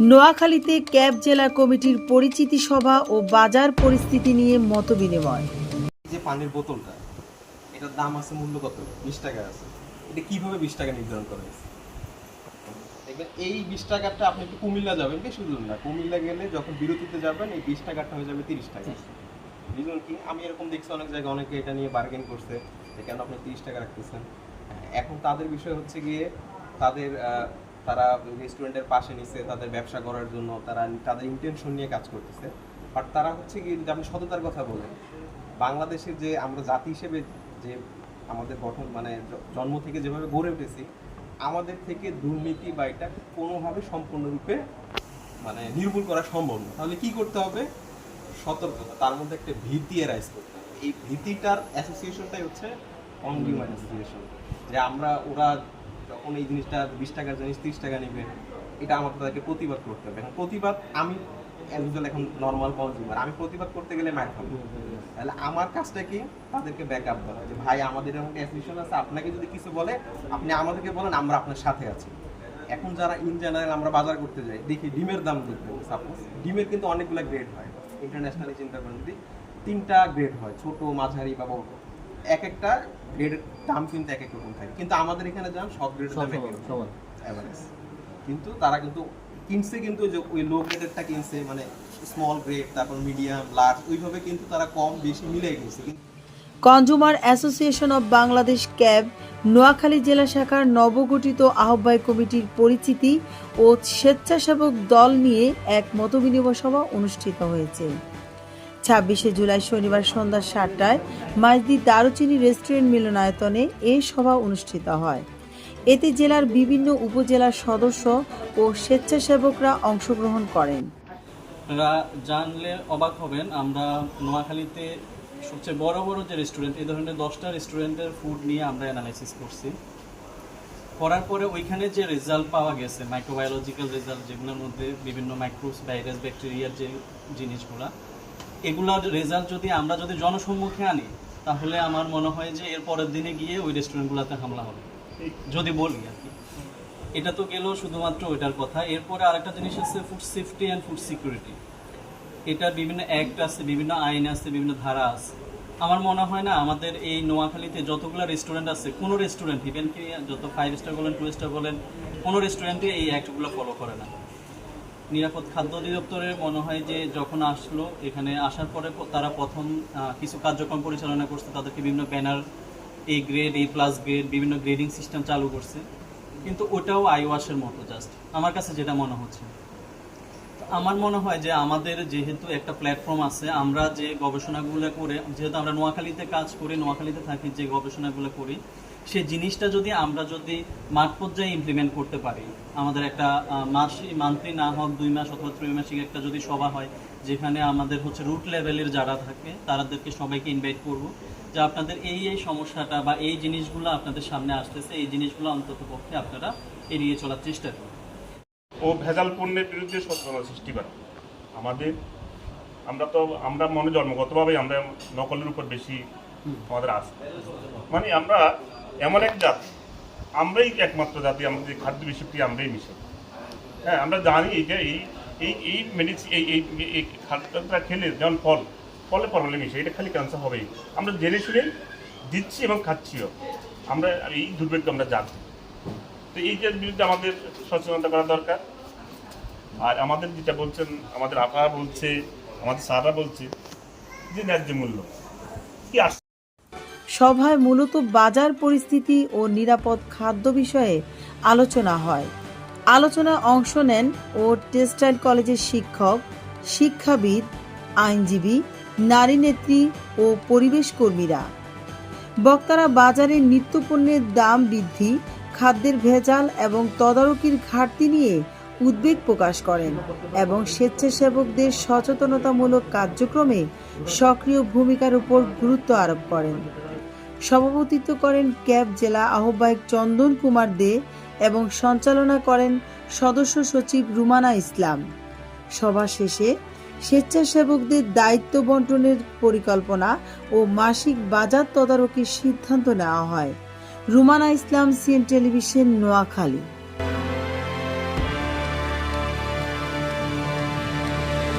নোয়াখালীতে ক্যাব জেলা কমিটির পরিচিতি সভা ও বাজার পরিস্থিতি নিয়ে মত বিনিময় যে পানির বোতলটা এটার দাম আছে মূল্য কত? বিশ টাকা আছে। এটা কীভাবে বিশ টাকা নির্ধারণ করা হয়েছে? দেখবেন এই বিশ টাকাটা আপনি একটু কুমিল্লা যাবেন বেশি দূর না। কুমিল্লা গেলে যখন বিরতিতে যাবেন এই বিশ টাকাটা হয়ে যাবে তিরিশ টাকা। বুঝলেন কি? আমি এরকম দেখছি অনেক জায়গায় অনেকে এটা নিয়ে বার্গেন করছে যে কেন আপনি তিরিশ টাকা রাখতেছেন? হ্যাঁ, এখন তাদের বিষয় হচ্ছে গিয়ে তাদের তারা রেস্টুরেন্টের পাশে নিছে, তাদের ব্যবসা করার জন্য, তারা তাদের ইন্টেনশন নিয়ে কাজ করতেছে। বাট তারা হচ্ছে কি আপনি সততার কথা বলেন, বাংলাদেশের যে আমরা জাতি হিসেবে যে আমাদের গঠন মানে জন্ম থেকে যেভাবে গড়ে উঠেছি, আমাদের থেকে দুর্নীতি বা এটা কোনোভাবে সম্পূর্ণরূপে মানে নির্মূল করা সম্ভব না। তাহলে কি করতে হবে? সতর্কতা, তার মধ্যে একটা ভীতি রাইজ করতে হবে। এই ভীতিটার অ্যাসোসিয়েশনটাই হচ্ছে কনজিউমার অ্যাসোসিয়েশন যে আমরা, ওরা যখন এই জিনিসটা বিশ টাকার জিনিস তিরিশ টাকা নেবে এটা আমাকে তাদেরকে প্রতিবাদ করতে হবে। এখন প্রতিবাদ আমি একজন এখন নর্মাল কনজিউমার আমি প্রতিবাদ করতে গেলে মার খাব তাহলে আমার কাজটা কি? তাদেরকে ব্যাক আপ দেওয়া যে ভাই আমাদের এরকম অ্যাসোসিয়েশন আছে আপনাকে যদি কিছু বলে আপনি আমাদেরকে বলেন আমরা আপনার সাথে আছি। এখন যারা ইন জেনারেল আমরা বাজার করতে যাই দেখি ডিমের দাম দেখবেন সাপোজ ডিমের কিন্তু অনেকগুলো গ্রেড হয়। ইন্টারন্যাশনালি চিন্তা করেন যদি তিনটা গ্রেড হয় ছোট মাঝারি বা বড়। এক একটা গ্রেডের দাম কিন্তু এক এক রকম থাকে। কিন্তু আমাদের এখানে যান সব গ্রেডের দাম অ্যাভারেজ কিন্তু তারা কিন্তু কিনছে কিন্তু যে ওই লো গ্রেডেরটা কিনছে মানে স্মল গ্রেড তারপর মিডিয়াম লার্জ ওইভাবে কিন্তু তারা কম বেশি মিলিয়ে কিনছে। Consumer association of Bangladesh CAB Noakhali জেলা শাখার নবগঠিত আহ্বায়ক কমিটির পরিচিতি ও স্বেচ্ছাসেবক দল নিয়ে এক মতবিনিময় সভা অনুষ্ঠিত হয়েছে। ছাব্বিশে জুলাই শনিবার সন্ধ্যা সাতটায় মাইজদি দারুচিনি রেস্টুরেন্ট মিলনায়তনে এই সভা অনুষ্ঠিত হয়। এতে জেলার বিভিন্ন উপজেলার সদস্য ও স্বেচ্ছাসেবকরা অংশগ্রহণ করেন। জানলে অবাক হবেন, আমরা নোয়াখালীতে সবচেয়ে বড় বড় যে রেস্টুরেন্ট এই ধরনের দশটা রেস্টুরেন্টের ফুড নিয়ে আমরা অ্যানালাইসিস করছি। করার পরে ওইখানে যে রেজাল্ট পাওয়া গেছে মাইক্রোবায়োলজিক্যাল রেজাল্ট যেগুলোর মধ্যে বিভিন্ন মাইক্রোস ভাইরাস ব্যাকটেরিয়ার যে জিনিসগুলা এগুলার রেজাল্ট যদি আমরা যদি জনসম্মুখে আনি, তাহলে আমার মনে হয় যে এর পরের দিনে গিয়ে ওই রেস্টুরেন্টগুলোতে হামলা হবে। যদি বলি আর কি। এটা তো গেল শুধুমাত্র ওইটার কথা। এরপরে আরেকটা জিনিস আছে food safety and food security এটার বিভিন্ন অ্যাক্ট আছে, বিভিন্ন আইন আছে, বিভিন্ন ধারা আছে। আমার মনে হয় না, আমাদের এই নোয়াখালীতে যতগুলো রেস্টুরেন্ট আছে, কোনো রেস্টুরেন্ট ইভেন কি যত ফাইভ স্টার বলেন টু স্টার বলেন, কোনো রেস্টুরেন্টে এই অ্যাক্টগুলো ফলো করে না। নিরাপদ খাদ্য অধিদপ্তরের মনে হয় যে যখন আসলো, এখানে আসার পরে তারা প্রথম কিছু কার্যক্রম পরিচালনা করছে, তাদেরকে বিভিন্ন banner, A grade, A plus grade, বিভিন্ন গ্রেডিং সিস্টেম চালু করছে। কিন্তু ওটাও আইওয়াশের মতো জাস্ট। আমার কাছে যেটা মনে হচ্ছে। আমার মনে হয় যে আমাদের যেহেতু একটা প্ল্যাটফর্ম আছে, আমরা যে গবেষণাগুলো করে, যেহেতু আমরা নোয়াখালীতে কাজ করি, নোয়াখালীতে থাকি, যে গবেষণাগুলো করি সেই জিনিসটা যদি আমরা যদি মাঠ পর্যায়ে ইমপ্লিমেন্ট করতে পারি, আমাদের একটা মাসি, মান্থলি না হোক দুই মাস অথবা ত্রৈমাসিক একটা যদি সভা হয়, যেখানে আমাদের হচ্ছে রুট লেভেলের যারা থাকে তাদেরকে সবাইকে ইনভাইট করব যে আপনাদের এই এই সমস্যাটা বা এই জিনিসগুলো আপনাদের সামনে আসতেছে, এই জিনিসগুলো অন্তত পক্ষে আপনারা এড়িয়ে চলার চেষ্টা করুন। ও ভেজাল পণ্যের বিরুদ্ধে সচেতনতা সৃষ্টি করে। আমাদের, আমরা তো, আমরা মনে জন্মগতভাবে আমরা নকলের উপর বেশি আমাদের আস মানে আমরা এমন এক জাতি, আমরাই একমাত্র জাতি, আমাদের খাদ্য বিষয়টি আমরাই মিশে। হ্যাঁ আমরা জানি এইটা এই এই এই মেডিসিন এই এই খাদ্যটা খেলে যেমন ফল, ফলে ফলে মিশে, এটা খালি ক্যান্সার হবেই। আমরা জেনে শুনে দিচ্ছি এবং খাচ্ছিও। আমরা এই দুর্ভাগ্য আমরা জানছি তো এইটার বিরুদ্ধে আমাদের সচেতনতা করা দরকার। আর আমাদের যেটা বলছেন, আমাদের আপা বলছে, আমাদের স্যাররা বলছে যে ন্যায্য মূল্য। কি আস সভায় মূলত বাজার পরিস্থিতি ও নিরাপদ খাদ্য বিষয়ে আলোচনা হয়। আলোচনায় অংশ নেন ও টেক্সটাইল কলেজের শিক্ষক, শিক্ষাবিদ, আইনজীবী, নারী নেত্রী ও পরিবেশ কর্মীরা। বক্তারা বাজারে নিত্যপণ্যের দাম বৃদ্ধি, খাদ্যের ভেজাল এবং তদারকির ঘাটতি নিয়ে উদ্বেগ প্রকাশ করেন এবং স্বেচ্ছাসেবকদের সচেতনতামূলক কার্যক্রমে সক্রিয় ভূমিকার উপর গুরুত্ব আরোপ করেন। সভাপতিত্ব করেন ক্যাব জেলা আহ্বায়ক চন্দন কুমার দে এবং সঞ্চালনা করেন সদস্য সচিব রুমানা ইসলাম। সভা শেষে স্বেচ্ছাসেবকদের দায়িত্ব বন্টনের পরিকল্পনা ও মাসিক বাজার তদারকির সিদ্ধান্ত নেওয়া হয়। Rumana Islam, CN television, Noakhali.